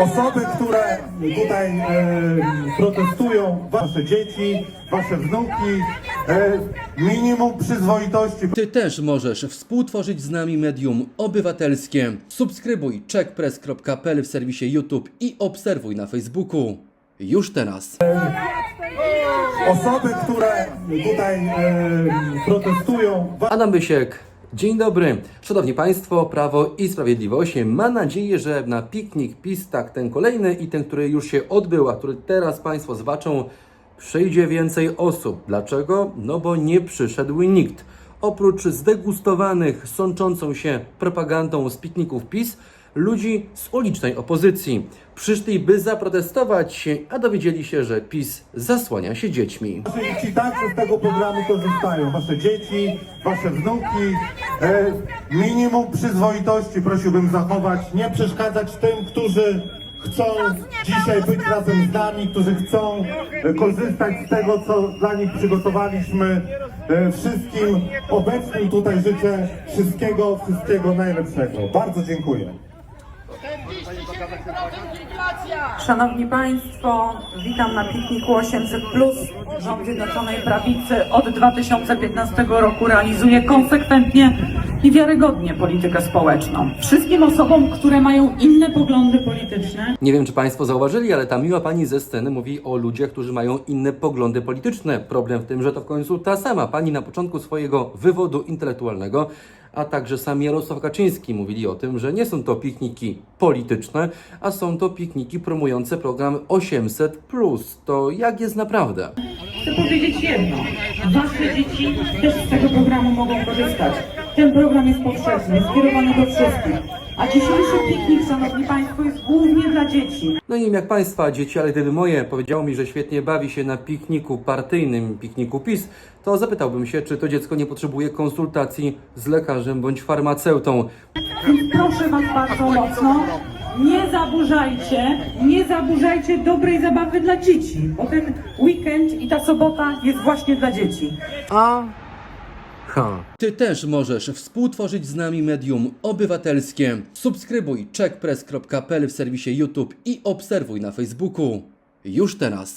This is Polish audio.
Osoby, które tutaj e, protestują, wasze dzieci, wasze wnuki, e, minimum przyzwoitości. Ty też możesz współtworzyć z nami medium obywatelskie. Subskrybuj checkpress.pl w serwisie YouTube i obserwuj na Facebooku. Już teraz. Osoby, które tutaj e, protestują, Adam Bysiek. Dzień dobry. Szanowni Państwo, Prawo i Sprawiedliwość ma nadzieję, że na piknik PiS, tak ten kolejny i ten, który już się odbył, a który teraz Państwo zobaczą, przyjdzie więcej osób. Dlaczego? No bo nie przyszedł nikt. Oprócz zdegustowanych, sączącą się propagandą z pikników PiS, ludzi z ulicznej opozycji. Przyszli, by zaprotestować, a dowiedzieli się, że PiS zasłania się dziećmi. dzieci także z tego programu korzystają. Wasze dzieci, wasze wnuki. E, minimum przyzwoitości prosiłbym zachować. Nie przeszkadzać tym, którzy chcą dzisiaj być razem z nami, którzy chcą e, korzystać z tego, co dla nich przygotowaliśmy. E, wszystkim obecnym tutaj życzę wszystkiego, wszystkiego najlepszego. Bardzo dziękuję. Szanowni Państwo, witam na pikniku 800. Rząd Zjednoczonej Prawicy od 2015 roku realizuje konsekwentnie i wiarygodnie politykę społeczną. Wszystkim osobom, które mają inne poglądy polityczne, Nie wiem, czy Państwo zauważyli, ale ta miła pani ze sceny mówi o ludziach, którzy mają inne poglądy polityczne. Problem w tym, że to w końcu ta sama pani na początku swojego wywodu intelektualnego, a także sam Jarosław Kaczyński mówili o tym, że nie są to pikniki polityczne, a są to pikniki promujące program 800. To jak jest naprawdę? chcę powiedzieć jedno. Wasze dzieci też z tego programu mogą korzystać. Ten program jest powszechny, skierowany do wszystkich. A dzisiejszy piknik, Szanowni Państwo, jest głównie dla dzieci. No nie wiem jak Państwa dzieci, ale gdyby moje powiedziało mi, że świetnie bawi się na pikniku partyjnym, pikniku PiS, to zapytałbym się, czy to dziecko nie potrzebuje konsultacji z lekarzem bądź farmaceutą. Więc proszę Was bardzo mocno, nie zaburzajcie, nie zaburzajcie dobrej zabawy dla dzieci, bo ten weekend i ta sobota jest właśnie dla dzieci. Ha. Ty też możesz współtworzyć z nami medium obywatelskie. Subskrybuj checkpress.pl w serwisie YouTube i obserwuj na Facebooku. Już teraz.